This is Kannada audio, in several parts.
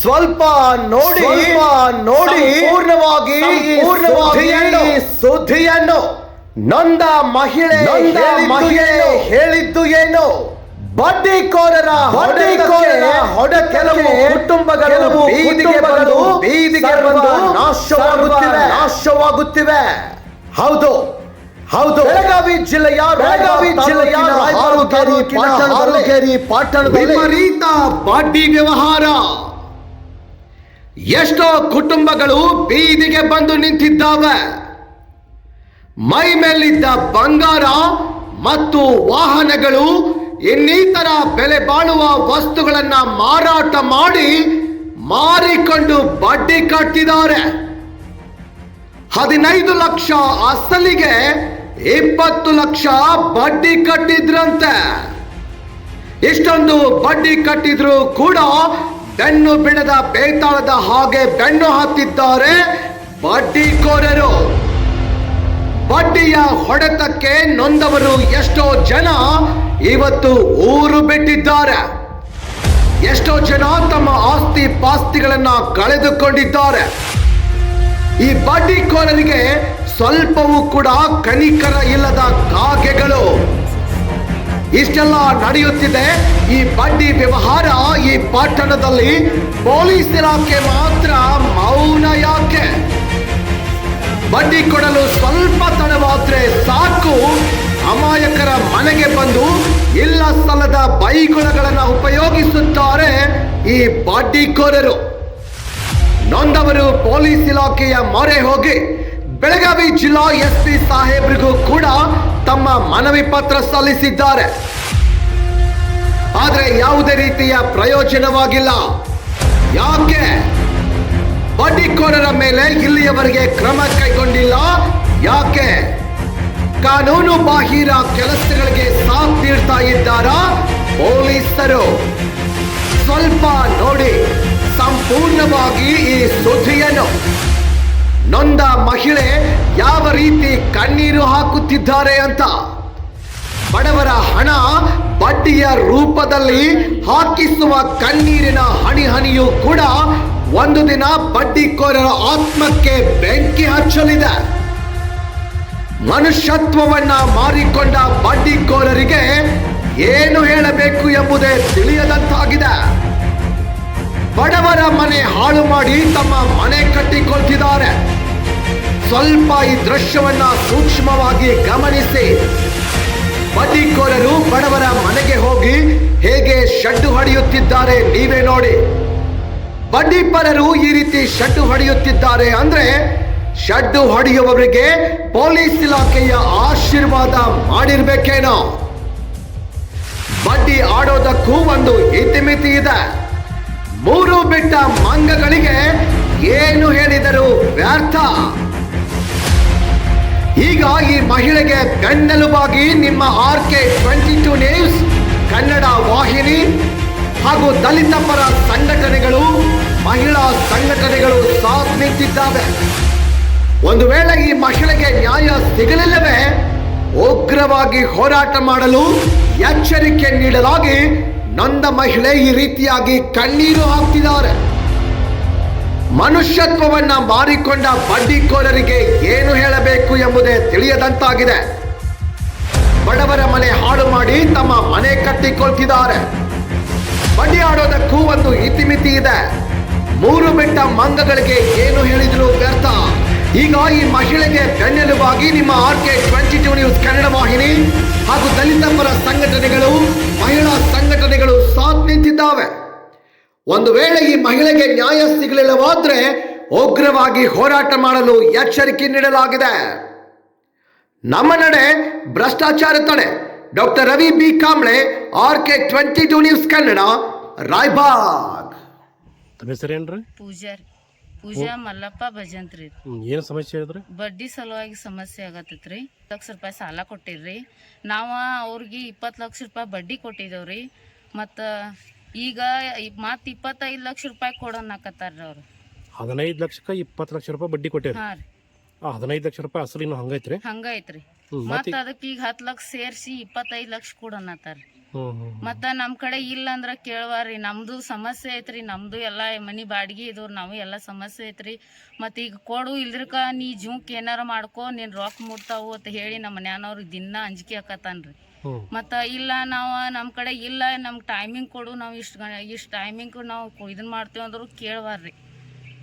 ಸ್ವಲ್ಪ ನೋಡಿ ನೋಡಿ ಪೂರ್ಣವಾಗಿ ಪೂರ್ಣವಾಗಿ ಸುದ್ದಿಯನ್ನು. ನೊಂದ ಮಹಿಳೆ ನೊಂದ ಮಹಿಳೆ ಹೇಳಿದ್ದು ಏನು? ಬಡ್ಡಿಕೋರರ ಬಡ್ಡಿಕೋರರ ಹೊಡ ಕೆಲವು ಕುಟುಂಬಗಳು ಬೀದಿಗೆ ಬಂದು ಬೀದಿಗೆ ಬಂದು ನಾಶವಾಗುತ್ತಿವೆ. ನಾಶವಾಗುತ್ತಿವೆ. ಹೌದು ಹೌದು. ಬೆಳಗಾವಿ ಜಿಲ್ಲೆಯ ಬೆಳಗಾವಿ ಜಿಲ್ಲೆಯ ಹಾಲುಗೇರಿ ಹಾಲುಗೇರಿ ಪಟ್ಟಣದಲ್ಲಿ ವಿಪರೀತ ಬಡ್ಡಿ ವ್ಯವಹಾರ. ಎಷ್ಟೋ ಕುಟುಂಬಗಳು ಬೀದಿಗೆ ಬಂದು ನಿಂತಿದ್ದಾವೆ. ಮೈ ಮೇಲಿದ್ದ ಬಂಗಾರ ಮತ್ತು ವಾಹನಗಳು ಇನ್ನಿತರ ಬೆಲೆ ಬಾಳುವ ವಸ್ತುಗಳನ್ನ ಮಾರಾಟ ಮಾಡಿ ಮಾರಿಕೊಂಡು ಬಡ್ಡಿ ಕಟ್ಟಿದ್ದಾರೆ ಹದಿನೈದು ಲಕ್ಷ ಅಸಲಿಗೆ ಇಪ್ಪತ್ತು ಲಕ್ಷ ಬಡ್ಡಿ ಕಟ್ಟಿದ್ರಂತೆ. ಇಷ್ಟೊಂದು ಬಡ್ಡಿ ಕಟ್ಟಿದ್ರು ಕೂಡ ಬೆನ್ನು ಬಿಡದ ಬೇತಾಳದ ಹಾಗೆ ಬೆನ್ನು ಹತ್ತಿದ್ದಾರೆ ಬಡ್ಡಿಕೋರರು. ಬಡ್ಡಿಯ ಹೊಡೆತಕ್ಕೆ ನೊಂದವರು ಎಷ್ಟೋ ಜನ ಇವತ್ತು ಊರು ಬಿಟ್ಟಿದ್ದಾರೆ. ಎಷ್ಟೋ ಜನ ತಮ್ಮ ಆಸ್ತಿ ಪಾಸ್ತಿಗಳನ್ನ ಕಳೆದುಕೊಂಡಿದ್ದಾರೆ. ಈ ಬಡ್ಡಿಕೋರರಿಗೆ ಸ್ವಲ್ಪವೂ ಕೂಡ ಕನಿಕರ ಇಲ್ಲದ ಕಾಗೆಗಳು. ಇಷ್ಟೆಲ್ಲ ನಡೆಯುತ್ತಿದೆ. ಈ ಬಡ್ಡಿ ವ್ಯವಹಾರ, ಈ ಪಟ್ಟಣದಲ್ಲಿ ಪೊಲೀಸ್ ಇಲಾಖೆ ಮಾತ್ರ ಮೌನ ಯಾಕೆ? ಬಡ್ಡಿ ಕೊಡಲು ಸ್ವಲ್ಪ ತಡವಾದ್ರೆ ಸಾಕು. ಅಮಾಯಕರ ಮನೆಗೆ ಬಂದು ಇಲ್ಲ ಸ್ಥಳದ ಬೈಗುಣಗಳನ್ನು ಉಪಯೋಗಿಸುತ್ತಾರೆ ಈ ಬಡ್ಡಿಕೋರರು ನೊಂದವರು ಪೊಲೀಸ್ ಇಲಾಖೆಯ ಮೊರೆ ಹೋಗಿ ಬೆಳಗಾವಿ ಜಿಲ್ಲಾ ಎಸ್ಪಿ ಸಾಹೇಬ್ರಿಗೂ ಕೂಡ ತಮ್ಮ ಮನವಿ ಪತ್ರ ಸಲ್ಲಿಸಿದ್ದಾರೆ. ಆದರೆ ಯಾವುದೇ ರೀತಿಯ ಪ್ರಯೋಜನವಾಗಿಲ್ಲ. ಯಾಕೆ? ಬಡ್ಡಿಕೋರರ ಮೇಲೆ ಇಲ್ಲಿಯವರೆಗೆ ಕ್ರಮ ಕೈಗೊಂಡಿಲ್ಲ. ಯಾಕೆ? ಕಾನೂನು ಬಾಹಿರ ಕೆಲಸಗಳಿಗೆ ಸಾಥ್ ನೀಡ್ತಾ ಇದ್ದಾರಾ? ಪೊಲೀಸರು. ಸ್ವಲ್ಪ ನೋಡಿ, ಸಂಪೂರ್ಣವಾಗಿ ಈ ಸುದ್ದಿಯನ್ನು. ನೊಂದ ಮಹಿಳೆ ಯಾವ ರೀತಿ ಕಣ್ಣೀರು ಹಾಕುತ್ತಿದ್ದಾರೆ ಅಂತ. ಬಡವರ ಹಣ ಬಡ್ಡಿಯ ರೂಪದಲ್ಲಿ ಹಾಕಿಸುವ ಕಣ್ಣೀರಿನ ಹನಿ ಹನಿಯೂ ಕೂಡ ಒಂದು ದಿನ ಬಡ್ಡಿಕೋರರ ಆತ್ಮಕ್ಕೆ ಬೆಂಕಿ ಹಚ್ಚಲಿದೆ. ಮನುಷ್ಯತ್ವವನ್ನ ಮಾರಿಕೊಂಡ ಬಡ್ಡಿಕೋರರಿಗೆ ಏನು ಹೇಳಬೇಕು ಎಂಬುದೇ ತಿಳಿಯದಂತಾಗಿದೆ. ಬಡವರ ಮನೆ ಹಾಳು ಮಾಡಿ ತಮ್ಮ ಮನೆ ಕಟ್ಟಿಕೊಳ್ತಿದ್ದಾರೆ. ಸ್ವಲ್ಪ ಈ ದೃಶ್ಯವನ್ನ ಸೂಕ್ಷ್ಮವಾಗಿ ಗಮನಿಸಿ. ಬಡ್ಡಿಕೋರರು ಬಡವರ ಮನೆಗೆ ಹೋಗಿ ಹೇಗೆ ಶಡ್ಡು ಹೊಡೆಯುತ್ತಿದ್ದಾರೆ ನೀವೇ ನೋಡಿ. ಬಡ್ಡಿಪರರು ಈ ರೀತಿ ಶಡ್ಡು ಹೊಡೆಯುತ್ತಿದ್ದಾರೆ ಅಂದ್ರೆ ಶಡ್ಡು ಹೊಡೆಯುವವರಿಗೆ ಪೊಲೀಸ್ ಇಲಾಖೆಯ ಆಶೀರ್ವಾದ ಮಾಡಿರ್ಬೇಕೇನೋ. ಬಡ್ಡಿ ಆಡೋದಕ್ಕೂ ಒಂದು ಇತಿಮಿತಿ ಇದೆ. ಮೂರು ಬಿಟ್ಟ ಮಂಗಗಳಿಗೆ ಏನು ಹೇಳಿದರೂ ವ್ಯರ್ಥ. ಈ ಮಹಿಳೆಗೆ ಬೆನ್ನೆಲುಬಾಗಿ ನಿಮ್ಮ R K twenty two news, Kannada ವಾಹಿನಿ ಹಾಗೂ ದಲಿತ ಪರ ಸಂಘಟನೆಗಳು, ಮಹಿಳಾ ಸಂಘಟನೆಗಳು ಸಾಥ್ ನಿಂತಿದ್ದಾವೆ. ಒಂದು ವೇಳೆ ಈ ಮಹಿಳೆಗೆ ನ್ಯಾಯ ಸಿಗಲಿಲ್ಲವೇ, ಉಗ್ರವಾಗಿ ಹೋರಾಟ ಮಾಡಲು ಎಚ್ಚರಿಕೆ ನೀಡಲಾಗಿ ನೊಂದ ಮಹಿಳೆ ಈ ರೀತಿಯಾಗಿ ಕಣ್ಣೀರು ಹಾಕ್ತಿದ್ದಾರೆ. ಮನುಷ್ಯತ್ವವನ್ನ ಮಾರಿಕೊಂಡ ಬಡ್ಡಿಕೋರರಿಗೆ ಏನು ಹೇಳಬೇಕು ಎಂಬುದೇ ತಿಳಿಯದಂತಾಗಿದೆ. ಬಡವರ ಮನೆ ಹಾಳು ಮಾಡಿ ತಮ್ಮ ಮನೆ ಕಟ್ಟಿಕೊಳ್ತಿದ್ದಾರೆ. ಬಡ್ಡಿ ಆಡೋದಕ್ಕೂ ಒಂದು ಇತಿಮಿತಿ ಇದೆ. ಮೂರು ಬೆಟ್ಟ ಮಂಗಗಳಿಗೆ ಏನು ಹೇಳಿದ್ರು ವ್ಯರ್ಥ. ಈಗ ಈ ಮಹಿಳೆಗೆ ಬೆನ್ನೆಲುಬಾಗಿ ನಿಮ್ಮ R K twenty two news Kannada ವಾಹಿನಿ ಹಾಗೂ ದಲಿತ ಪರ ಸಂಘಟನೆಗಳು, ಮಹಿಳಾ ಸಂಘಟನೆಗಳು ಸಾಥ್ ನಿಂತಿದ್ದಾವೆ. ಒಂದು ವೇಳೆ ಈ ಮಹಿಳೆಗೆ ನ್ಯಾಯ ಸಿಗಲಿಲ್ಲವಾದ್ರೆ ಉಗ್ರವಾಗಿ ಹೋರಾಟ ಮಾಡಲು ಎಚ್ಚರಿಕೆ ನೀಡಲಾಗಿದೆ. ನಮ್ಮ ನಡೆ ಭ್ರಷ್ಟಾಚಾರ ತಡೆ. Doctor Ravi B. Kamble R K twenty two news Kannada Raibag. ತಮ್ಮ ಹೆಸರೇನ್ರಿ? ಪೂಜಾರಿ. ಪೂಜಾ ಮಲ್ಲಪ್ಪ ಭಜಂತ್ರಿ. ಏನು ಸಮಸ್ಯೆ ಹೇಳಿದ್ರಿ? ಬಡ್ಡಿ ಸಲುವಾಗಿ ಸಮಸ್ಯೆ ಆಗತ್ತೈತ್ರಿ. ಲಕ್ಷ ರೂಪಾಯಿ ಸಾಲ ಕೊಟ್ಟಿರ್ರಿ. ನಾವು ಅವ್ರಿಗೆ ಇಪ್ಪತ್ತು ಲಕ್ಷ ರೂಪಾಯಿ ಬಡ್ಡಿ ಕೊಟ್ಟಿದ್ದೇವ್ರಿ ಮತ್ತು ಈಗ ಮತ್ತ ಇಪ್ಪತ್ತೈದು ಲಕ್ಷ ರೂಪಾಯಿ ಕೊಡೋಣಕತ್ತಾರ ಅವ್ರು. ಹದಿನೈದು ಲಕ್ಷಕ್ಕೆ ಇಪ್ಪತ್ತು ಲಕ್ಷ ರೂಪಾಯಿ ಬಡ್ಡಿ ಕೊಟ್ಟಿರಿ. ಹಾಂ ರೀ. ಆ ಹದಿನೈದು ಲಕ್ಷ ರೂಪಾಯಿ ಅಸಲು ಇನ್ನು ಹಂಗೈತ್ರಿ? ಹಂಗೈತ್ರಿ. ಮತ್ತ ಮತ್ತೆ ಅದಕ್ಕೆ ಈಗ ಹತ್ತು ಲಕ್ಷ ಸೇರಿಸಿ ಇಪ್ಪತ್ತೈದು ಲಕ್ಷ ಕೊಡೋಣತ್ತಾರ ಮತ್ತ ನಮ್ ಕಡೆ ಇಲ್ಲ ಅಂದ್ರ ಕೇಳವಾರಿ ನಮ್ದು ಸಮಸ್ಯೆ ಐತ್ರಿ ನಮ್ದು ಎಲ್ಲಾ ಮನಿ ಬಾಡಿಗೆ ಇದು ನಾವು ಎಲ್ಲಾ ಸಮಸ್ಯೆ ಐತ್ರಿ. ಮತ್ತ ಈಗ ಕೊಡು ಇಲ್ದ್ರಕ ನೀ ಜೂಕ್ ಏನಾರ ಮಾಡ್ಕೊ ನೀನ್ ರೊಕ್ಕ ಮುಟ್ತಾವು ಅಂತ ಹೇಳಿ ನಮ್ಮ ಮನ್ಯಾನವ್ರಿಗೆ ದಿನ ಅಂಜಿಕೆ ಹಾಕತ್ತಾನ್ರಿ. ಹ್ಞೂ ಮತ್ತು ಇಲ್ಲ ನಾವು ನಮ್ಮ ಕಡೆ ಇಲ್ಲ ನಮ್ಗೆ ಟೈಮಿಂಗ್ ಕೊಡು ನಾವು ಇಷ್ಟು ಇಷ್ಟು ಟೈಮಿಂಗ್ ನಾವು ಇದನ್ನ ಮಾಡ್ತೇವೆ ಅಂದ್ರು ಕೇಳಬಾರ್ರಿ.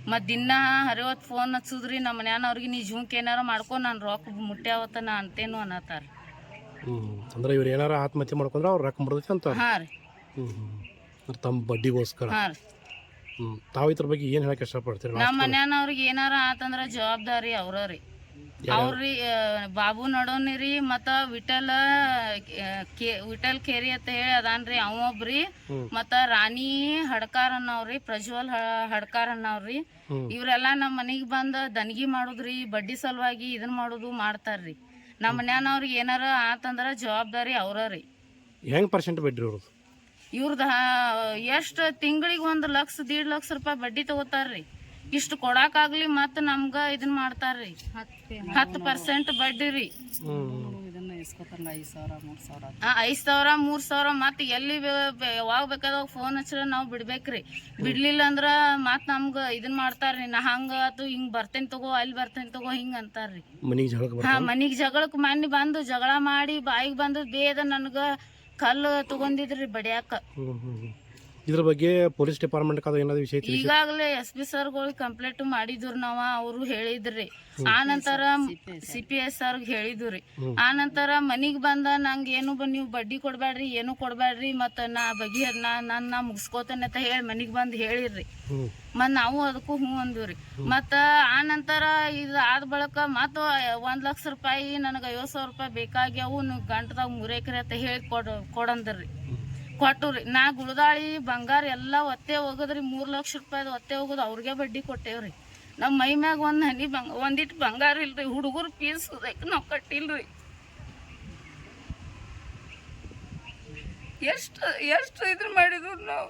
ಮತ್ತು ದಿನ ಹರಿವತ್ತು ಫೋನ್ ಹಚ್ಚುದ್ರಿ ನಮ್ಮ ಮನ್ಯಾನವ್ರಿಗೆ ನೀ ಝುಂಕ್ ಏನಾರ ಮಾಡ್ಕೊ ನಾನು ರೊಕ್ಕ ಮುಟ್ಟ್ಯಾವತ್ತ ನಾ ಅಂತೇನು ಅನ್ನತ್ತಾರ ಹ್ಞೂ ಅಂದ್ರೆ ಇವ್ರು ಏನಾರ ಆತ್ಮಹತ್ಯೆ ಮಾಡ್ಕೊಂಡ್ರೆ ಅವ್ರು ರೊಕ್ಕ ಬಿಡ್ತೈತೆ ಅಂತ ಹಾಂ ರೀ. ತಮ್ಮ ಬಡ್ಡಿಗೋಸ್ಕರ. ಹಾಂ ರೀ. ಹ್ಞೂ ತಾವು ಇದ್ರ ಬಗ್ಗೆ ಏನು ಹೇಳಕ್ಕೆ ಇಷ್ಟಪಡ್ತೀರಿ ನಮ್ಮ ಮನ್ಯಾನವ್ರಿಗೆ ಏನಾರ ಆತಂದ್ರೆ ಜವಾಬ್ದಾರಿ ಅವ್ರ ರೀ. ಅವ್ರಿ ಬಾಬು ನಡೋನಿ ರೀ ಮತ್ತ ವಿಠಲ್ ವಿಠಲ್ ಕೇರಿ ಅಂತ ಹೇಳಿ ಅದಾನ್ರಿ ಅವೊಬ್ರಿ. ಮತ್ತ ರಾಣಿ ಹಡ್ಕಾರ್ ಅನ್ನವ್ರಿ ಪ್ರಜ್ವಲ್ ಹಡ್ಕಾರ್ ಅನ್ನವ್ರಿ. ಇವ್ರೆಲ್ಲಾ ನಮ್ಮ ಮನಿಗ್ ಬಂದ ದನಗಿ ಮಾಡುದ್ರಿ ಬಡ್ಡಿ ಸಲುವಾಗಿ ಇದನ್ ಮಾಡುದು ಮಾಡ್ತಾರ್ರಿ. ನಮ್ಮ ಮನ್ಯಾನವ್ರಿಗೆ ಏನಾರ ಆತಂದ್ರ ಜವಾಬ್ದಾರಿ ಅವ್ರ ಹೆಂಗ್ ಪರ್ಸೆಂಟ್ ಬಡ್ಡಿ ಇವ್ರದ್ದು ಎಷ್ಟು ತಿಂಗಳಿಗೆ ಒಂದು ಲಕ್ಷ ದೀಡ್ ಲಕ್ಷ ರೂಪಾಯಿ ಬಡ್ಡಿ ತಗೋತಾರ್ರಿ. ಇಷ್ಟು ಕೊಡಾಕಾಗ್ಲಿ ಮತ್ತೆ ನಮ್ಗ ಇದನ್ ಮಾಡ್ತಾರ್ರಿ. ಹತ್ತು ಪರ್ಸೆಂಟ್ ಬಡ್ಡಿ ರೀ ಐದ್ ಸಾವಿರ ಮೂರ್ ಸಾವಿರ ಮತ್ ಎಲ್ಲಿ ಯಾವಾಗ ಬೇಕಾದಾಗ ಫೋನ್ ಹಚ್ಚಿರ ನಾವು ಬಿಡ್ಬೇಕ್ರಿ. ಬಿಡ್ಲಿಲ್ಲ ಅಂದ್ರ ಮತ್ ನಮ್ಗ ಇದನ್ ಮಾಡ್ತಾರ್ರಿ. ನಾ ಹಂಗ ಅದು ಹಿಂಗ್ ಬರ್ತೇನೆ ತಗೋ ಅಲ್ಲಿ ಬರ್ತೇನೆ ತಗೋ ಹಿಂಗ್ ಅಂತಾರ್ರಿ. ಹಾ ಮನಿಗ್ ಜಗಳಕ್ ಮನಿ ಬಂದು ಜಗಳ ಮಾಡಿ ಬಾಯಿಗೆ ಬಂದು ಬೇದ ನನ್ಗ ಕಲ್ಲು ತಗೊಂಡಿದ್ರಿ ಬಡಿಯಾಕ. ಇದ್ರ ಬಗ್ಗೆ ಪೊಲೀಸ್ ಡಿಪಾರ್ಟ್ಮೆಂಟ್ ಅದು ಏನಾದ್ರು ವಿಷಯ ತಿಳಿಸಿ? ಈಗಾಗಲೇ ಎಸ್ ಪಿ ಸರ್ಗಳು ಕಂಪ್ಲೇಂಟ್ ಮಾಡಿದ್ರು ನಾವ ಅವರು ಹೇಳಿದ್ರಿ. ಆ ನಂತರ ಸಿ ಪಿ ಎಸ್ ಸರ್ ಹೇಳಿದ್ರಿ ಆ ನಂತರ ಮನಿಗ್ ಬಂದ ನಂಗೆ ಏನು ನೀವು ಬಡ್ಡಿ ಕೊಡ್ಬೇಡ್ರಿ ಏನು ಕೊಡ್ಬೇಡ್ರಿ ಮತ್ತ ನಾ ಬಗೆ ನಾ ನನ್ನ ಮುಗಿಸ್ಕೋತೇನೆ ಅಂತ ಹೇಳಿ ಮನಿಗ್ ಬಂದ್ ಹೇಳಿರ್ರಿ. ಮತ್ ನಾವು ಅದಕ್ಕೂ ಹ್ಞೂ ಅಂದಿವ್ರಿ ಮತ್ತ ಆ ನಂತರ ಇದು ಆದ ಬಳಿಕ ಮತ್ತ ಒಂದ್ ಲಕ್ಷ ರೂಪಾಯಿ ನನಗೆ ಐವತ್ತು ಸಾವಿರ ರೂಪಾಯಿ ಬೇಕಾಗ್ಯಾವು ಗಂಟದಾಗ ಎಕರೆ ಅಂತ ಹೇಳಿ ಕೊಡ ಕೊಡಂದ್ರಿ. ಕೊಟ್ಟುರಿ ನಾ ಗುಳದಾಳಿ ಬಂಗಾರ ಎಲ್ಲ ಒತ್ತೆ ಹೋಗದ್ರಿ. ಮೂರು ಲಕ್ಷ ರೂಪಾಯಿ ಒತ್ತೆ ಹೋಗೋದು ಅವ್ರಿಗೆ ಬಡ್ಡಿ ಕೊಟ್ಟೇವ್ರಿ. ನಮ್ಮ ಮೈ ಮ್ಯಾಗ ಒಂದು ಹನಿ ಬಂಗ ಒಂದಿಟ್ಟು ಬಂಗಾರ ಇಲ್ರಿ. ಹುಡುಗರು ಫೀಸ್ ನಾವು ಕಟ್ಟಿಲ್ರಿ. ಎಷ್ಟು ಎಷ್ಟು ಇದ್ರ ಮಾಡಿದ್ರು ನಾವು?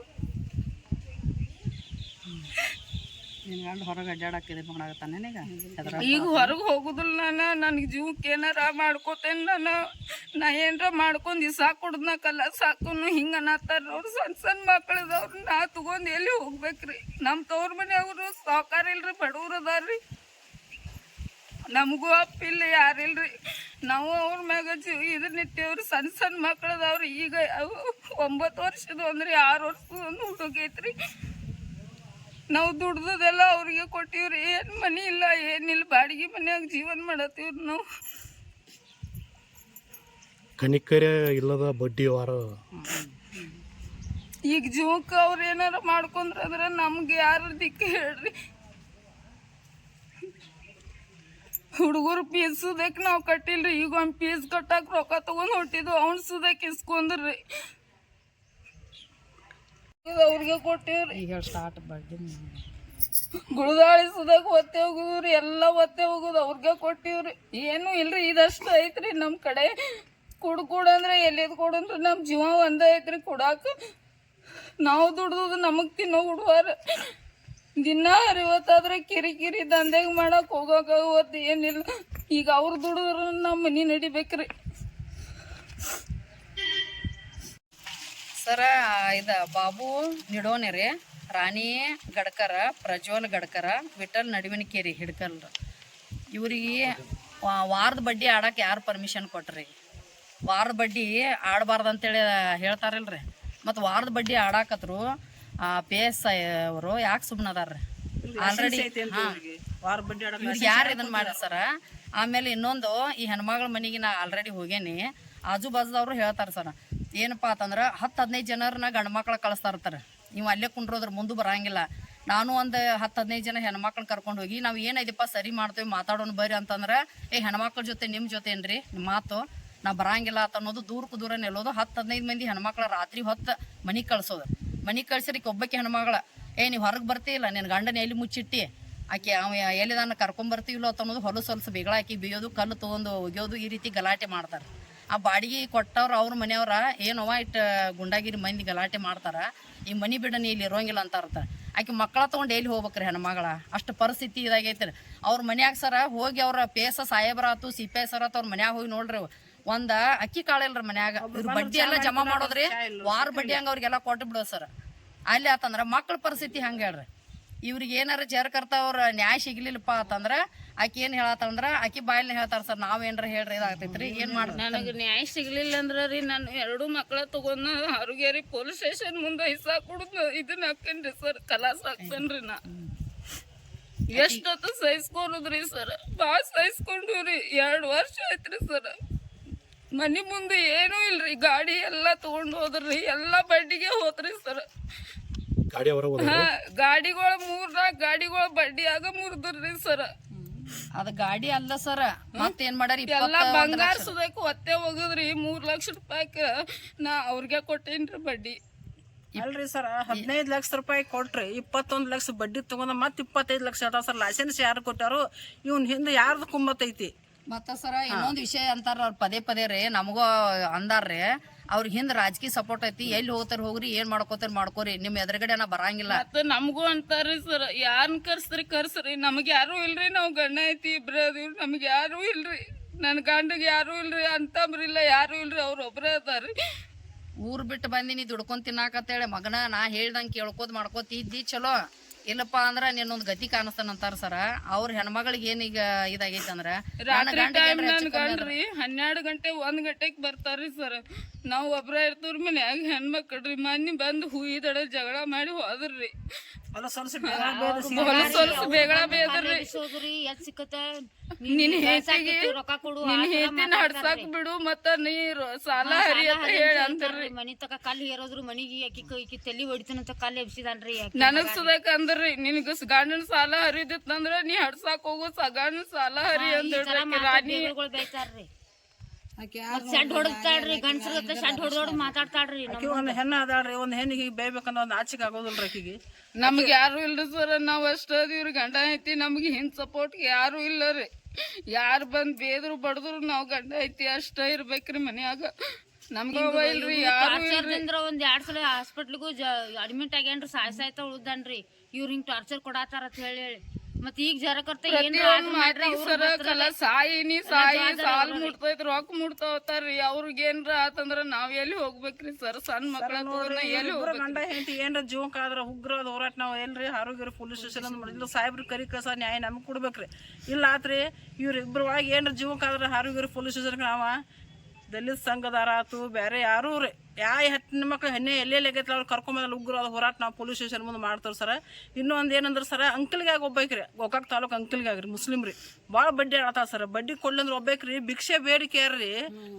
ಈಗ? ಹೊರಗೆ ಹೋಗುದಿಲ್ಲ ನಾನು ನನಗೆ ಜೀವಕ್ಕೆ ಏನಾರ ಮಾಡ್ಕೋತೇನೆ ನಾನು. ನಾ ಏನಾರ ಮಾಡ್ಕೊಂಡು ಈ ಸಾಕು ಕಲ್ಲ ಸಾಕು ಹಿಂಗ ಅನ್ನತ್ತಾರ ನೋಡ್ರಿ ಸಣ್ಣ ಸಣ್ಣ ಮಕ್ಕಳದವ್ರು ನಾ ತಗೊಂಡು ಎಲ್ಲಿ ಹೋಗ್ಬೇಕ್ರಿ? ನಮ್ಮ ತವ್ರ ಮನೆಯವರು ಸಾಕಾರ ಇಲ್ರಿ ಬಡವ್ರು ಅದಾರ್ರಿ. ನಮಗೂ ಅಪ್ಪಿಲ್ಲ ಯಾರಿಲ್ರಿ ನಾವು ಅವ್ರ ಮ್ಯಾಗ ಜೀವ ಇದನ್ನ ಇಟ್ಟೇವ್ರಿ ಸಣ್ಣ ಸಣ್ಣ ಮಕ್ಕಳದವ್ರಿ ಈಗ ಅವು ಒಂಬತ್ತು ವರ್ಷದ ಅಂದ್ರೆ ಆರು ವರ್ಷದ ಒಂದು ಹುಡುಗೈತ್ರಿ. ನಾವು ದುಡ್ದದೆಲ್ಲ ಅವ್ರಿಗೆ ಕೊಟ್ಟಿವ್ರಿ. ಏನು ಮನಿ ಇಲ್ಲ ಏನಿಲ್ಲ ಬಾಡಿಗೆ ಮನ್ಯಾಗ ಜೀವನ ಮಾಡತ್ತೀವ್ರಿ ನಾವು. ಕನಿಕರೆ ಇಲ್ಲದ ಬಡ್ಡಿ ವಾರ. ಈಗ ಜೀವಕ್ಕೆ ಅವ್ರು ಏನಾರ ಮಾಡ್ಕೊಂಡ್ರ ಅಂದ್ರೆ ನಮ್ಗೆ ಯಾರ ದಿಕ್ಕ ಹೇಳ್ರಿ? ಹುಡುಗರು ಪೀಸ್ ಸುದಕ್ಕೆ ನಾವು ಕಟ್ಟಿಲ್ರಿ. ಈಗ ಒಂದು ಪೀಸ್ ಕಟ್ಟಕ್ಕೆ ರೊಕ್ಕ ತೊಗೊಂಡು ಹೊಟ್ಟಿದ್ವು ಅವ್ನು ಸುದಕ್ಕೆ ಇಸ್ಕೊಂಡ್ರಿ. ಅವ್ರಿಗೆ ಕೊಟ್ಟಿವ್ರಿ. ಈಗ ಸ್ಟಾರ್ಟ್ ಬಡ್ಡಿ ಗುಳದಾಳಿ ಸುದಾಗ ಒತ್ತೆ ಹೋಗುದ್ರಿ ಎಲ್ಲ ಒತ್ತೆ ಹೋಗುದು ಅವ್ರಿಗೆ ಕೊಟ್ಟಿವ್ರಿ. ಏನು ಇಲ್ರಿ ಇದಷ್ಟು ಐತ್ರಿ ನಮ್ಮ ಕಡೆ. ಕುಡ್ ಕುಡ್ ಅಂದ್ರೆ ಎಲ್ಲಿದ್ ಕೊಡಂದ್ರೆ ನಮ್ ಜೀವ ಒಂದ ಐತ್ರಿ ಕುಡಾಕ ನಾವು ದುಡ್ದು ನಮಗ್ ತಿನ್ನೋ ಹುಡುವಾರ ದಿನ ಅರಿವತ್ತಾದ್ರೆ ಕಿರಿಕಿರಿ ದಂಧೆಗೆ ಮಾಡಕ್ ಹೋಗಾಕ ಏನಿಲ್ಲ. ಈಗ ಅವ್ರು ದುಡಿದ್ರ ನಮ್ಮ ಮನಿ ನಡಿಬೇಕ್ರಿ. ಸರ ಇದು ಬಾಬು ನಿಡೋನೆ ರೀ ರಾಣಿ ಗಡ್ಕರ ಪ್ರಜ್ವಲ್ ಗಡ್ಕರ ವಿಠಲ್ ನಡುವಿನಕೇರಿ ಹಿಡ್ಕಲ್ರ. ಇವ್ರಿಗೆ ವಾರದ ಬಡ್ಡಿ ಆಡಕ್ಕೆ ಯಾರು ಪರ್ಮಿಷನ್ ಕೊಟ್ರಿ? ವಾರದ ಬಡ್ಡಿ ಆಡಬಾರ್ದು ಅಂತೇಳಿ ಹೇಳ್ತಾರಲ್ರಿ. ಮತ್ತು ವಾರದ ಬಡ್ಡಿ ಆಡಾಕತ್ರು ಪಿ ಎಸ್ ಐ ಅವರು ಯಾಕೆ ಆಲ್ರೆಡಿ ರೀ ಇವ್ರಿಗೆ. ಯಾರು ಇದನ್ನ ಮಾಡ್ರಿ ಸರ ಆಮೇಲೆ ಇನ್ನೊಂದು ಈ ಹೆಣ್ಮಗಳ ಮನೆಗೆ ನಾ ಆಲ್ರೆಡಿ ಹೋಗೇನಿ. ಆಜು ಬಾಜುದವ್ರು ಹೇಳ್ತಾರೆ ಸರ್. ಏನಪ್ಪಾ ಅಂತಂದ್ರೆ ಹತ್ತು ಹದಿನೈದು ಜನರನ್ನ ಗಂಡು ಮಕ್ಳು ಕಳಿಸ್ತಾ ಇರ್ತಾರೆ. ನೀವು ಅಲ್ಲೇ ಕುಂಡ್ರೋದ್ರ ಮುಂದೆ ಬರಂಗಿಲ್ಲ. ನಾನು ಒಂದು ಹತ್ತು ಹದಿನೈದು ಜನ ಹೆಣ್ಮಕ್ಳು ಕರ್ಕೊಂಡು ಹೋಗಿ ನಾವು ಏನೈದಪ್ಪ ಸರಿ ಮಾಡ್ತೇವೆ ಮಾತಾಡೋಣ ಬರ್ರಿ ಅಂತಂದ್ರೆ, ಏ ಹೆಣ್ಮಕ್ಳ ಜೊತೆ ನಿಮ್ಮ ಜೊತೆ ಏನ್ರಿ? ನಿಮ್ಮ ಮಾತು ನಾ ಬರಂಗಿಲ್ಲ ಅಂತ ಅನ್ನೋದು ದೂರಕ್ಕೆ ದೂರ ನಿಲ್ಲೋದು. ಹತ್ತು ಹದಿನೈದು ಮಂದಿ ಹೆಣ್ಮಕ್ಳ ರಾತ್ರಿ ಹೊತ್ತು ಮನೆಗೆ ಕಳ್ಸೋದು. ಮನೆಗೆ ಕಳ್ಸಿರಿಕ್ ಒಬ್ಬಕ್ಕೆ ಹೆಣ್ಮಗಳ, ಏ ನೀವು ಹೊರಗೆ ಬರ್ತೀಯಿಲ್ಲ ನಿನ್ನ ಗಂಡನ ಎಲ್ಲಿ ಮುಚ್ಚಿಟ್ಟಿ? ಆಕೆ ಅವ ಎಲ್ಲಿದಾನ ಕರ್ಕೊಂಡ್ಬರ್ತೀವಿಲ್ಲೋ ಅಂತ ಅನ್ನೋದು ಹೊಲಸು ಹೊಲಸು ಬಿಗಳಾಕಿ ಬೇಯೋದು, ಕಲ್ಲು ತೊಗೊಂಡು ಒಗೆಯೋದು ಈ ರೀತಿ ಗಲಾಟೆ ಮಾಡ್ತಾರೆ. ಆ ಬಾಡಿಗೆ ಕೊಟ್ಟವ್ರು ಅವ್ರ ಮನೆಯವ್ರ ಏನವ ಇಟ್ಟು ಗುಂಡಾಗಿರಿ ಮಂದಿ ಗಲಾಟೆ ಮಾಡ್ತಾರ? ಈ ಮನಿ ಬಿಡ ನೀ ಇಲ್ಲಿ ಇರೋಂಗಿಲ್ಲ ಅಂತ ಇರ್ತಾರೆ ಆಕೆ ಮಕ್ಕಳ ತೊಗೊಂಡು ಎಲ್ಲಿ ಹೋಗ್ಬೇಕ್ರಿ ಹೆಣ್ಮಗಳ? ಅಷ್ಟು ಪರಿಸ್ಥಿತಿ ಇದಾಗೈತ್ರಿ. ಅವ್ರ ಮನ್ಯಾಗ ಸರ ಹೋಗಿ ಅವ್ರ ಪೇಸ ಸಾಹೇಬ್ರ ಆತು ಸಿ ಪಿ ಐ ಸರ್ ಆತು ಅವ್ರ ಮನ್ಯಾಗ ಹೋಗಿ ನೋಡ್ರಿ. ಒಂದ ಅಕ್ಕಿ ಕಾಳಿಲ್ರಿ ಮನ್ಯಾಗ. ಇವ್ರ ಬಡ್ಡಿ ಎಲ್ಲ ಜಮಾ ಮಾಡೋದ್ರಿ ವಾರ ಬಡ್ಡಿ ಹಂಗ ಅವ್ರಿಗೆಲ್ಲ ಕೊಟ್ಟು ಬಿಡೋ ಸರ್. ಅಲ್ಲಿ ಆತಂದ್ರ ಮಕ್ಳ ಪರಿಸ್ಥಿತಿ ಹಂಗೆ ಹೇಳ್ರಿ. ಇವ್ರಿಗೆ ಏನಾರ ಚೇರ್ ಕರ್ತಾವ್ರ ನ್ಯಾಯ ಸಿಗ್ಲಿಲ್ಲಪ್ಪ ಅಂತಂದ್ರ ಆಕಿ ಏನ್ ಹೇಳತ್ತಂದ್ರ ಆಕಿ ಬಾಯಲ್ಲಿ ಹೇಳ್ತಾರ ಸರ್ ನಾವ್ ಏನ್ರ ಹೇಳ್ರಿ ಇದಾಗ್ತೈತ್ರಿ ಏನ್ ಮಾಡ್ರಿ ನನಗೆ ನ್ಯಾಯ ಸಿಗ್ಲಿಲ್ಲ ಅಂದ್ರೆ ರೀ ನಾನು ಎರಡು ಮಕ್ಕಳ ತಗೊಂಡ್ ಆರೋಗ್ಯರಿ ಪೊಲೀಸ್ ಸ್ಟೇಷನ್ ಮುಂದೆ ಹಿಸ್ಸಾ ಕುಡ್ದು ಇದನ್ನ ಹಾಕೇನ್ರಿ ಸರ್ ಕಲಾಸ್ ಹಾಕ್ತೇನ್ರಿ ನಾ. ಎಷ್ಟೊತ್ತು ಸಹಿಸ್ಕೊಳುದ್ರಿ ಸರ್ ಭಾಳ ಸಹಿಸ್ಕೊಂಡ್ರಿ ಎರಡು ವರ್ಷ ಆಯ್ತ್ರಿ ಸರ್. ಮನಿ ಮುಂದೆ ಏನೂ ಇಲ್ರಿ ಗಾಡಿ ಎಲ್ಲ ತಗೊಂಡು ಹೋದ್ರಿ ಎಲ್ಲ ಬಡ್ಡಿಗೆ ಹೋತ್ರಿ ಸರ್. ಮೂರ್ನಾಕ್ ಗಾಡಿಗಳ ಮೂರ್ ನಾಲ್ಕು ಗಾಡಿಗಳ ಬಡ್ಡಿಯಾಗ ಮುರಿದ್ರಿ ಸರ್. ಅದ ಗಾಡಿ ಅಲ್ಲ ಸರ್. ಮತ್ತೆ ಏನ್ ಮಾಡ್ರಿ ಎಲ್ಲ ಬಂಗಾರ ಸುದಕ್ಕೆ ಒತ್ತೆ ಹೋಗದ್ರಿ. ಮೂರ್ ಲಕ್ಷ ರೂಪಾಯಿ ನಾ ಅವ್ರಿಗೆ ಕೊಟ್ಟೇನ್ರಿ ಬಡ್ಡಿ. ಅಲ್ರಿ ಸರ್ ಹದಿನೈದು ಲಕ್ಷ ರೂಪಾಯಿ ಕೊಟ್ರಿ ಇಪ್ಪತ್ತೊಂದು ಲಕ್ಷ ಬಡ್ಡಿ ತಗೊಂಡ ಮತ್ತೆ ಇಪ್ಪತ್ತೈದು ಲಕ್ಷ ಅದಾವ ಸರ್. ಲೈಸೆನ್ಸ್ ಯಾರು ಕೊಟ್ಟಾರು ಇವ್ನ ಹಿಂದೆ ಯಾರ್ದು ಕುಂಬತ್ತೈತಿ ಮತ್ತ ಸರ ಇನ್ನೊಂದ್ ವಿಷಯ ಅಂತಾರ ಅವ್ರ ಪದೇ ಪದೇ ರೀ ನಮಗೂ ಅಂದಾರ್ರಿ. ಅವ್ರ ಹಿಂದೆ ರಾಜಕೀಯ ಸಪೋರ್ಟ್ ಐತಿ ಎಲ್ಲಿ ಹೋಗ್ತಾರ ಹೋಗ್ರಿ ಏನ್ ಮಾಡ್ಕೋತಾರ ಮಾಡ್ಕೋರಿ ನಿಮ್ ಎದುರುಗಡೆ ನಾ ಬರಂಗಿಲ್ಲ. ಮತ್ತ ನಮಗೂ ಅಂತಾರ್ರಿ ಸರ್ ಯಾರನ್ನ ಕರ್ಸ್ರಿ ಕರ್ಸ್ರಿ ನಮ್ಗೆ ಯಾರು ಇಲ್ರಿ ನಾವು ಗಂಡ ಐತಿ ಇಬ್ರು ಅದೀವ್ರಿ ನಮ್ಗೆ ಯಾರು ಇಲ್ರಿ ನನ್ನ ಗಂಡಗೆ ಯಾರು ಇಲ್ರಿ ಅಂತಂಬ್ರಿಲ್ಲ ಯಾರು ಇಲ್ರಿ ಅವ್ರ ಒಬ್ರೇ ಅದಾರ್ರಿ. ಊರ್ ಬಿಟ್ಟು ಬಂದಿನಿ ದುಡ್ಕೊಂಡ್ ತಿನ್ನಾಕತ್ತೇಳಿ ಮಗನ ನಾ ಹೇಳ್ದಂಗೆ ಕೇಳ್ಕೋದ್ ಮಾಡ್ಕೋತ ಇದ್ದಿ ಚಲೋ. ಇಲ್ಲಪ್ಪ ಅಂದ್ರ ನಿನ್ನೊಂದ್ ಗತಿ ಕಾಣಿಸ್ತಾನಂತಾರ ಸರ ಅವ್ರ ಹೆಣ್ಮಗಳಿಗೆ ಏನೀಗ ಇದಾಗೈತಿ ಅಂದ್ರ? ರಾತ್ರಿ ಟೈಮ್ ಏನ್ರ ನನ್ ಹೆಚ್ಚು ಗಂಡ್ರಿ ಹನ್ನೆರಡು ಗಂಟೆ ಒಂದ್ ಗಂಟೆಗೆ ಬರ್ತಾರ್ರಿ ಸರ್ ನಾವ್ ಒಬ್ರ ಇರ್ತವ್ರ ಮನ್ಯಾಗ ಹೆಣ್ಮಕ್ಳ್ರಿ ಮನ್ನಿ ಬಂದು ಹುಯ್ದಡ ಜಗಳ ಮಾಡಿ ಹೋದ್ರಿ. ಹೊಲಸ ಹೊಲಸ ಬೇಗ ಬೇರೆ ಹೊಲಸ್ ಹೊಲಸ್ ಬೇಗಳ ಬೇದ್ರಿ ಸೋದ್ರಿ ಎದ್ ಸಿಕ್ಕತ್ತ? ನಿನ್ ಹೇತಿಗೆ ರೊಕ್ಕ ಕೊಡು ನಿನ್ ಹೇತಿನ ಹಡ್ಸಾಕ್ ಬಿಡು ಮತ್ತ ನೀರು ಸಾಲ ಹರಿ ಅಂತ ಹೇಳಿ ಅಂತಾರ್ರಿ ಮನಿ ತಕ ಕಲ್ಲು ಹೇರೋದ್ರು ಮನಿಗೆ ಆಕಿ ಕೈ- ಈಕಿ ತಲಿ ಹೊಡಿತಾನಂತ ಕಲ್ಲು ಎಬ್ಸಿದಾನ್ರಿ ನನಗ್ ಸುದಕ್ ಅಂದ್ರಿ ನಿನಗ ಗಂಡನ ಸಾಲ ಹರಿದಿತ್ತಂದ್ರ ನೀ ಹಡ್ಸಾಕ್ ಹೋಗು ಸಗಾಣ ಸಾಲ ಹರಿ ಅಂತ ಹೇಳಿ ರಾಣಿ. ಬೈತಾರ್ರಿ ಸೆಡ್ ಹೊಡತಾಳ್ರಿ ಗಂಡಸ್ರ ಜೊತೆ ಸೆಡ್ ಹೊಡೆದ್ ಹೊಡೆದ್ ಮಾತಾಡ್ತಾಳ್ರಿ ನಮ್- ಆಕಿ ಒಂದು ಹೆಣ್ಣು ಅದಾಳ್ರಿ ಒಂದು ಹೆಣ್ಣಿಗೆ ಬೇಯ್ಬೇಕನ್ನೋ ಒಂದು ಆಚಿಕೆ ಆಗೋದಿಲ್ರಿ ಆಕಿಗೆ. ನಮ್ಗೆ ಯಾರು ಇಲ್ರಿ ಸರ್ ನಾವ್ ಅಷ್ಟ ಅದೀವ್ರಿ ಗಂಡ ಐತಿ ನಮ್ಗೆ ಹಿಂದ್ ಸಪೋರ್ಟ್ ಯಾರು ಇಲ್ಲ ರೀ. ಯಾರು ಬಂದ್ ಬೇದ್ರು ಬಡದ್ರು ನಾವ್ ಗಂಡ ಐತಿ ಅಷ್ಟ ಇರ್ಬೇಕ್ರಿ ಮನ್ಯಾಗ. ನಮ್ಗ ಇಲ್ರಿ ಟಾರ್ಚರ್ದಿಂದ ಒಂದ್ ಎರಡ್ ಸಲ ಹಾಸ್ಪಿಟ್ಲಿಗೂ ಅಡ್ಮಿಟ್ ಆಗ್ಯಾನ್ರಿ ಸಾಯ್ ಉಳ್ದನ್ರಿ ಉಳ್ದಾನ್ರಿ. ಇವ್ರ ಹಿಂಗ್ ಟಾರ್ಚರ್ ಕೊಡಾತಾರ ಅಂತ ಹೇಳಿ ಹೇಳಿ. ಮತ್ ಈಗ ಜರ ಕರ್ತ ಸಾಯಿನಿ ಸಾಯಿ ಸಾಲ್ ಮುಟ್ತೈತ್ ರೊಕ್ಕ ಮುಟ್ತಾವತ್ತಾರ್ರಿ ಅವ್ರಿಗೇನ್ರ ಆತಂದ್ರ ನಾವ್ ಎಲ್ಲಿ ಹೋಗ್ಬೇಕ್ರಿ ಸರ್? ಸಣ್ಣ ಮಕ್ಳ ಎಲ್ಲಿ ಗಂಡ ಹೆಂಡತಿ ಏನ್ರ ಜೋಕ್ ಆದ್ರ ಉಗ್ರದ ಹೋರಾಟ ನಾವು ಎಲ್ರಿ ಆರೋಗ್ಯ ಪೊಲೀಸ್ ಸ್ಟೇಷನ್ ಮಾಡಿದ್ರು ಸಾಹೇಬ್ರು ಕರಿ ಕಸ ನ್ಯಾಯ ನಮಗೆ ಕೊಡ್ಬೇಕ್ರಿ. ಇಲ್ಲ ಆತ್ರಿ ಇವ್ರ ಇಬ್ರು ಒಳಗೆ ಏನ್ರ ಆದ್ರ ಆರೋಗ್ಯ ಪೊಲೀಸ್ ಸ್ಟೇಷನ್ ನಾವ ದಲಿತ ಸಂಘದಾರ ಆತು ಬೇರೆ ಯಾರೂ ರೀ. ಯಾ ಹೆಣ್ಣ ಮಕ್ಳು ಹೆಣ್ಣೆ ಎಲ್ಲೆಲ್ಲಿ ಆಗೈತಲ್ಲ ಅವ್ರು ಕರ್ಕೊಂಬಂದ್ರೆ ಉಗ್ರವಾದ ಹೋರಾಟ ನಾವು ಪೊಲೀಸ್ ಸ್ಟೇಷನ್ ಮುಂದೆ ಮಾಡ್ತಾರೆ ಸರ. ಇನ್ನೊಂದು ಏನಂದ್ರೆ ಸರ ಅಂಕಲ್ಗಾಗ ಒಬ್ಬೈಕ್ರಿ ಗೋಕಾಕ್ ತಾಲೂಕು ಅಂಕಲ್ಗಾಗ ರೀ, ಮುಸ್ಲಿಮ್ ರೀ. ಭಾಳ ಬಡ್ಡಿ ಆಡ್ತಾರ ಸರ್. ಬಡ್ಡಿ ಕೊಡ್ಲಂದ್ರೆ ಒಬ್ಬೈಕ್ರಿ ಭಿಕ್ಷೆ ಬೇಡಿಕೆ ರೀ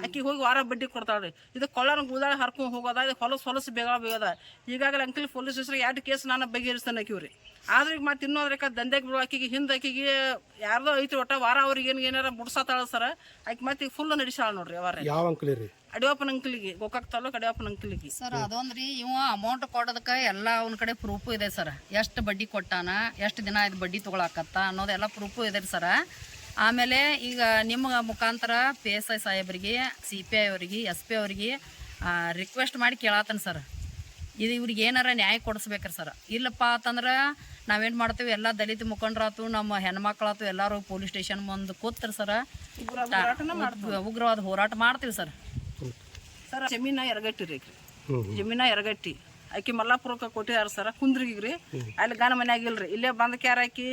ಆಕಿ ಹೋಗಿ ವಾರ ಬಡ್ಡಿ ಕೊಡ್ತಾಳೆ ರೀ. ಇದು ಕೊಳ್ಳಾರ ಗುದಾಳ ಹರ್ಕೊಂಡು ಹೋಗೋದ, ಇದು ಹೊಲಸು ಹೊಲಸು ಬೇಗ ಬೇಗದ ಈಗಾಗಲೇ ಅಂಕಲ್ ಪೊಲೀಸ್ ಸ್ಟೇಷನ್ ಎರಡು ಕೇಸ್ ನಾನು ಬಗೆಹರಿಸ್ತಾನೆ ಆಕಿವ್ರಿ ಆದ್ರೆ ಈಗ ಮತ್ತೆ ಇನ್ನೊಂದ್ರೆ ದಂಧೆಗೆ ಬಿಡುವ ಆಕಿಗೆ, ಹಿಂದೆ ಆಕಿಗೆ ಯಾರ್ದೋ ಐತಿ ಒಟ್ಟ ವಾರ ಅವ್ರಿಗೆ ಏನು ಏನಾರ ಮುಡ್ಸತ್ತಾಳ ಸರ. ಆಕೆ ಮತ್ತೆ ಫುಲ್ ನಡಿಸಾಳ ನೋಡ್ರಿ ಅವರೇ ಯಾವ ಅಂಕಲ್ ರೀ? ಅಡಿಯಪ್ಪನ ಅಂಕಲಿಗೆ ಗೋಕಾಕ್ ತಾಲೂಕ್ ಅಡಿಯಪ್ಪನ ಅಂಕಲಿಗೆ. ಸರ್ ಅದೊಂದ್ರಿ ಇವ ಅಮೌಂಟ್ ಕೊಡೋದಕ್ಕೆ ಎಲ್ಲ ಅವನ ಕಡೆ ಪ್ರೂಫು ಇದೆ ಸರ್. ಎಷ್ಟು ಬಡ್ಡಿ ಕೊಟ್ಟಾನ ಎಷ್ಟು ದಿನ ಆಯ್ತು ಬಡ್ಡಿ ತೊಗೊಳಕತ್ತ ಅನ್ನೋದೆಲ್ಲ ಪ್ರೂಫು ಇದೆ ಸರ್. ಆಮೇಲೆ ಈಗ ನಿಮ್ಮ ಮುಖಾಂತರ ಪಿ ಎಸ್ ಐ ಸಾಹೇಬರಿಗೆ ಸಿ ಪಿ ಐ ಅವರಿಗೆ ಎಸ್ ಪಿ ಅವರಿಗೆ ರಿಕ್ವೆಸ್ಟ್ ಮಾಡಿ ಕೇಳತ್ತೇನೆ ಸರ್. ಇದು ಇವ್ರಿಗೆ ಏನಾರ ನ್ಯಾಯ ಕೊಡಿಸ್ಬೇಕ್ರಿ ಸರ್. ಇಲ್ಲಪ್ಪ ಅಂತಂದ್ರೆ ನಾವೇನು ಮಾಡ್ತೀವಿ ಎಲ್ಲ ದಲಿತ ಮುಖಂಡರಾತು ನಮ್ಮ ಹೆಣ್ಮಕ್ಳಾತು ಎಲ್ಲರೂ ಪೊಲೀಸ್ ಸ್ಟೇಷನ್ ಮುಂದೆ ಕೂತ್ರಿ ಸರ್. ಉಗ್ರವಾದ ಹೋರಾಟ ಮಾಡ್ತೀವಿ ಸರ್. ಸರ್ ಜಮೀನ ಎರಗಟ್ಟಿ ರೀ ಜಮೀನ ಎರಗಟ್ಟಿ. ಆಕಿ ಮಲ್ಲಾಪುರಕ್ಕೆ ಕೊಟ್ಟಿದಾರ ಸರ್ ಕುಂದ್ರಿಗೆ ರೀ ಅಲ್ಲಿ ಗಾನ ಇಲ್ರಿ. ಇಲ್ಲೇ ಬಂದ ಕ್ಯಾರ ಆಕಿ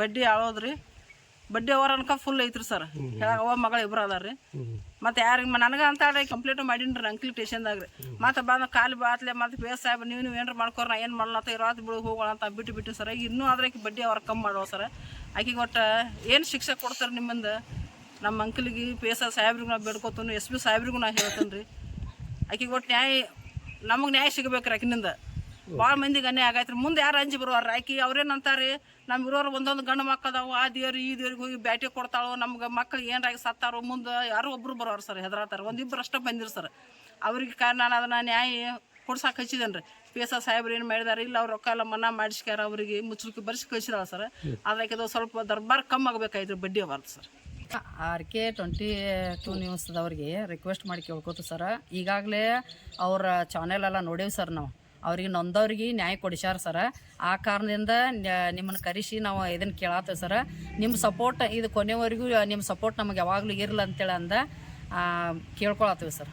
ಬಡ್ಡಿ ಆಳೋದ್ರಿ. ಬಡ್ಡಿ ಅವರ ಅನ್ಕ ಫುಲ್ ಐತ್ರಿ ಸರ್. ಅವ ಮಗಳ ಇಬ್ರು ಅದಾರ್ರಿ. ಮತ್ತೆ ಯಾರಿಗೆ ನನಗೆ ಅಂತ ಕಂಪ್ಲೀಟ್ ಮಾಡಿನ್ರಿ ಅಂಕಲ್ ಟೇಷನ್ದಾಗ ರೀ ಮತ್ತೆ ಬಂದ ಕಾಲು ಬಾತ್ಲೆ ಮತ್ತೆ ಬೇಸ್ ಸಾಹೇಬ್ ನೀವು ನೀವು ಏನ್ರ ಮಾಡ್ಕೋರ ನಾ ಏನು ಮಾಡ್ಲತ್ತ ಇರೋತ್ ಬಿಡು ಹೋಗೋಣ ಅಂತ ಬಿಟ್ಟು ಬಿಟ್ಟು ಸರ್. ಇನ್ನೂ ಆದ್ರೆ ಬಡ್ಡಿ ಅವ್ರ ಕಮ್ಮಿ ಮಾಡೋ ಸರ್. ಆಕಿಗೆ ಒಟ್ಟು ಏನು ಶಿಕ್ಷೆ ಕೊಡ್ತಾರೆ ನಿಮ್ಮಿಂದ? ನಮ್ಮ ಅಂಕಲಿಗೆ ಪಿ ಎಸ್ ಆರ್ ಸಾಹೇಬ್ರಿಗೂ ನಾವು ಬೇಡ್ಕೋತೀನಿ, ಎಸ್ ಪಿ ಸಾಹೇಬ್ರಿಗೂ ನಾ ಹೇಳ್ತೇನೆ ರೀ. ಆಕೆಗೆ ಒಟ್ಟು ನ್ಯಾಯ, ನಮಗೆ ನ್ಯಾಯ ಸಿಗಬೇಕ್ರಿ ಆಕಿನಿಂದ. ಭಾಳ ಮಂದಿಗೆ ಅನ್ಯಾಯ ಆಗೈತೆ ರೀ. ಮುಂದೆ ಯಾರು ಅಂಜಿ ಬರುವಾರ ಆಕಿ ಅವ್ರೇನು ಅಂತಾರೆ ನಮ್ಮ ಇರೋರು ಒಂದೊಂದು ಗಂಡು ಮಕ್ಕಳು ಅದಾವು ಆ ದೇವ್ರು, ಈ ದೇವ್ರಿಗೆ ಹೋಗಿ ಬ್ಯಾಟಿ ಕೊಡ್ತಾಳು, ನಮ್ಗೆ ಮಕ್ಳು ಏನಾಗಿ ಸತ್ತಾರೋ, ಮುಂದೆ ಯಾರೋ ಒಬ್ರು ಬರೋರು ಸರ್ ಹೆದರಾತಾರೆ. ಒಂದಿಬ್ಬರು ಅಷ್ಟೇ ಬಂದಿರು ಸರ್. ಅವ್ರಿಗೆ ಕಾರಣ ನಾನು ಅದನ್ನು ನ್ಯಾಯ ಕೊಡ್ಸಕ್ಕೆ ಹಚ್ಚಿದ್ದೇನೆ ರೀ. ಪಿ ಎಸ್ ಆರ್ ಸಾಹೇಬ್ರು ಏನು ಮಾಡಿದಾರೆ? ಇಲ್ಲ ಅವ್ರು ರೊಕ್ಕ ಎಲ್ಲ ಮನ್ನಾ ಮಾಡಿಸ್ಕ್ಯಾರ, ಅವರಿಗೆ ಮುಚ್ಚಲಿಕ್ಕೆ ಬರ್ಸಿ ಕಳಿಸಿದಾಳ ಸರ್. ಅದಕ್ಕೆ ಅದು ಸ್ವಲ್ಪ ದರ್ಬಾರ್ ಕಮ್ಮಿ ಆಗಬೇಕಾಯ್ತು ಬಡ್ಡಿ ಅವಾರ್ದು sir. R K twenty two ನ್ಯೂಸ್ದವ್ರಿಗೆ request ಮಾಡಿ ಕೇಳ್ಕೊತು ಸರ್ ಈಗಾಗಲೇ ಅವ್ರ ಚಾನೆಲ್ ಎಲ್ಲ ನೋಡೇವಿ ಸರ್ ನಾವು. ಅವ್ರಿಗೆ ನೊಂದವ್ರಿಗೆ ನ್ಯಾಯ ಕೊಡಿಸ್ಯಾರ ಸರ್ ಆ ಕಾರಣದಿಂದ ನಿಮ್ಮನ್ನು ಕರೆಸಿ ನಾವು ಇದನ್ನು ಕೇಳತ್ತೇವೆ ಸರ್ ನಿಮ್ಮ ಸಪೋರ್ಟ್ ಇದು ಕೊನೆವರೆಗೂ ನಿಮ್ಮ ಸಪೋರ್ಟ್ ನಮಗೆ ಯಾವಾಗಲೂ ಇರಲ್ಲ ಅಂತೇಳಿ ಅಂದ ಕೇಳ್ಕೊಳತ್ತೀವಿ ಸರ್